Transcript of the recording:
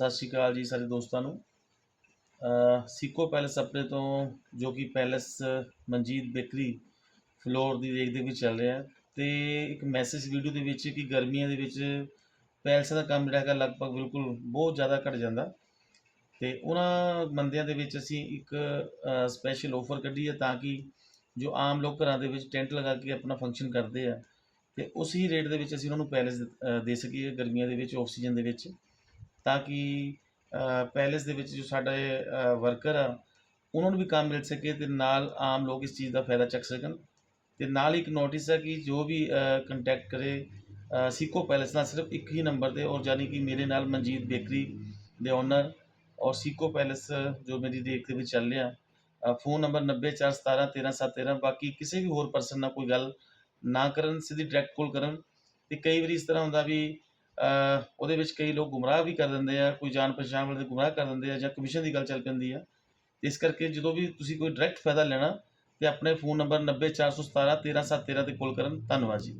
ਸਤਿ ਸ਼੍ਰੀ ਅਕਾਲ ਜੀ ਸਾਰੇ ਦੋਸਤਾਂ ਨੂੰ। ਅ, ਸਿੱਕੋ ਪੈਲੇਸ ਆਪਣੇ ਤੋਂ ਜੋ ਕਿ ਪੈਲੇਸ ਮਨਜੀਤ ਬੇਕਰੀ ਫਲੋਰ ਦੀ ਦੇਖ ਦੇ ਵਿੱਚ ਚੱਲ ਰਿਹਾ ਹੈ ਤੇ ਇੱਕ ਮੈਸੇਜ ਵੀਡੀਓ ਦੇ ਵਿੱਚ ਕਿ ਗਰਮੀਆਂ ਦੇ ਵਿੱਚ ਪੈਲਸ ਦਾ ਕੰਮ ਜਿਹੜਾ ਹੈਗਾ ਲਗਭਗ ਬਿਲਕੁਲ ਬਹੁਤ ਜ਼ਿਆਦਾ ਘਟ ਜਾਂਦਾ ਤੇ ਉਹਨਾਂ ਬੰਦਿਆਂ ਦੇ ਵਿੱਚ ਅਸੀਂ ਇੱਕ ਸਪੈਸ਼ਲ ਆਫਰ ਕੱਢੀ ਹੈ ਤਾਂ ਕਿ ਜੋ ਆਮ ਲੋਕ ਘਰਾਂ ਦੇ ਵਿੱਚ ਟੈਂਟ ਲਗਾ ਕੇ ਆਪਣਾ ਫੰਕਸ਼ਨ ਕਰਦੇ ਆ ਤੇ ਉਸ ਹੀ ਰੇਟ ਦੇ ਵਿੱਚ ਅਸੀਂ ਉਹਨਾਂ ਨੂੰ ਪੈਲੇਸ ਦੇ ਸਕੀਏ ਗਰਮੀਆਂ ਦੇ ਵਿੱਚ ਆਕਸੀਜਨ ਦੇ ਵਿੱਚ। ਤਾਂ ਕਿ ਪੈਲੇਸ ਦੇ ਵਿੱਚ ਜੋ ਸਾਡੇ ਵਰਕਰ ਆ ਉਹਨਾਂ ਨੂੰ ਵੀ ਕੰਮ ਮਿਲ ਸਕੇ ਤੇ ਨਾਲ ਆਮ ਲੋਕ ਇਸ ਚੀਜ਼ ਦਾ ਫਾਇਦਾ ਚੱਕ ਸਕਣ। ਤੇ ਨਾਲ ਇੱਕ ਨੋਟਿਸ ਹੈ ਕਿ ਜੋ ਵੀ ਕੰਟੈਕਟ ਕਰੇ ਅ, ਪੈਲੇਸ ਨਾਲ ਸਿਰਫ ਇੱਕ ਹੀ ਨੰਬਰ ਤੇ ਔਰ ਯਾਨੀ ਕਿ ਮੇਰੇ ਨਾਲ ਮਨਜੀਤ ਬੇਕਰੀ ਦੇ ਓਨਰ ਔਰ ਸਿੱਕੋ ਪੈਲੇਸ ਜੋ ਮੇਰੀ ਦੇਖ ਦੇ ਵਿੱਚ ਚੱਲ ਰਿਹਾ ਫੋਨ ਨੰਬਰ 9441713713 ਬਾਕੀ ਕਿਸੇ ਵੀ ਹੋਰ ਪਰਸਨ ਨਾਲ ਕੋਈ ਗੱਲ ਨਾ ਕਰਨ ਸਿੱਧੀ ਡਾਇਰੈਕਟ ਕਾਲ ਕਰਨ। ਤੇ ਕਈ ਵਾਰੀ ਇਸ ਤਰ੍ਹਾਂ ਹੁੰਦਾ ਵੀ ਉਹਦੇ ਵਿੱਚ ਕਈ ਲੋਕ ਗੁੰਮਰਾਹ ਵੀ ਕਰ ਦਿੰਦੇ ਆ, ਕੋਈ ਜਾਣ ਪਛਾਣ ਵਾਲੇ ਗੁੰਮਰਾਹ ਕਰ ਦਿੰਦੇ ਆ ਜਾਂ ਕਮਿਸ਼ਨ ਦੀ ਗੱਲ ਚੱਲ ਪੈਂਦੀ ਆ। ਇਸ ਕਰਕੇ ਜਦੋਂ ਵੀ ਤੁਸੀਂ ਕੋਈ ਡਾਇਰੈਕਟ ਫਾਇਦਾ ਲੈਣਾ ਤੇ ਆਪਣੇ ਫੋਨ ਨੰਬਰ 9441713713 ਤੇ ਕਾਲ ਕਰਨ। ਧੰਨਵਾਦ ਜੀ।